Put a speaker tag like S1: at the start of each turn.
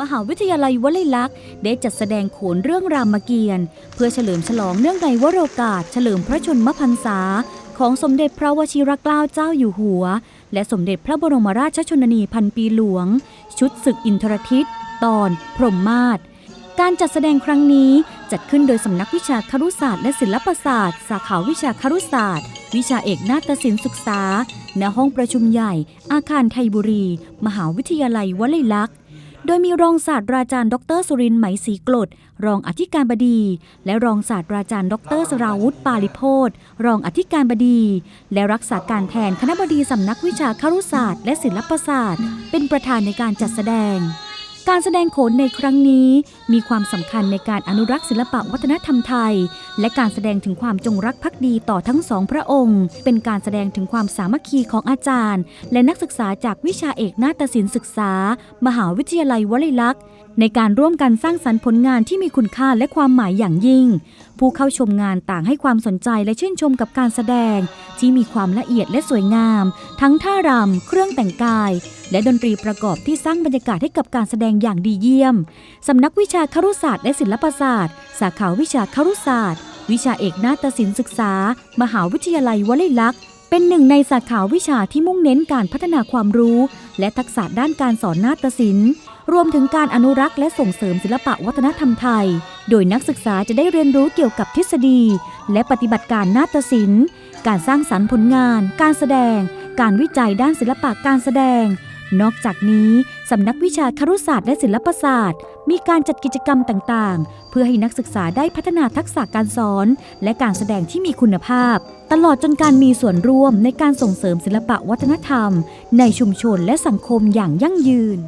S1: มหาวิทยาลัยวลัยลักษณ์ได้จัดแสดงโขนเรื่องรามเกียรติ์เพื่อเฉลิมฉลองเนื่องในวโรกาสเฉลิมพระชนมพรรษา ของสมเด็จพระวชิรเกล้าเจ้าอยู่หัว และสมเด็จพระบรมราชชนนีพันปีหลวง ชุดศึกอินทรทิศตอน พรหมมาศการจัดแสดงครั้งนี้จัดขึ้นโดยสำนักวิชาครุศาสตร์และศิลปศาสตร์ สาขาวิชาครุศาสตร์ วิชาเอกนาฏศิลป์ศึกษา ณ ห้องประชุมใหญ่ อาคารไทยบุรี มหาวิทยาลัยวลัยลักษณ์ โดยมีรองศาสตราจารย์ ดรสุรินทร์ไหมศรีกรดรองอธิการบดี และรองศาสตราจารย์ ดรสราวุธปาลิโพธรองอธิการบดี และรักษาการแทนคณะบดีสำนักวิชาครุศาสตร์ และศิลปศาสตร์ เป็นประธานในการจัดแสดง การแสดงโขนในครั้งนี้มีความสำคัญในการอนุรักษ์ศิลปะวัฒนธรรมไทย และการแสดงถึงความจงรักภักดีต่อทั้งสองพระองค์ เป็นการแสดงถึงความสามัคคีของอาจารย์ และนักศึกษาจากวิชาเอกนาฏศิลป์ศึกษา มหาวิทยาลัยวลัยลักษณ์ ในการร่วมกันสร้างสรรค์ผลงานที่มีคุณค่าและความหมายอย่างยิ่ง ผู้เข้าชมงานต่างให้ความสนใจและชื่นชมกับการแสดง ที่มีความละเอียดและสวยงาม ทั้งท่ารำเครื่องแต่งกาย และดนตรีประกอบที่สร้างบรรยากาศให้กับการแสดงอย่างดีเยี่ยม สำนักวิชาครุศาสตร์และศิลปศาสตร์ สาขาวิชาครุศาสตร์ วิชาเอกนาฏศิลป์ศึกษา มหาวิทยาลัยวลัยลักษณ์เป็นหนึ่งในสาขาวิชาที่มุ่งเน้นการพัฒนาความรู้ และทักษะด้านการสอนนาฏศิลป์ รวมถึงการอนุรักษ์และส่งเสริมศิลปะวัฒนธรรมไทย โดยนักศึกษาจะได้เรียนรู้เกี่ยวกับทฤษฎี และปฏิบัติการนาฏศิลป์ การสร้างสรรค์ผลงาน การแสดง การวิจัยด้านศิลปะการแสดง นอกจากนี้สำนักวิชาครุศาสตร์และศิลปศาสตร์ มีการจัดกิจกรรมต่างๆ เพื่อให้นักศึกษาได้พัฒนาทักษะการสอน และการแสดงที่มีคุณภาพ ตลอดจนการมีส่วนร่วมในการส่งเสริมศิลปะวัฒนธรรม ในชุมชนและสังคมอย่างยั่งยืน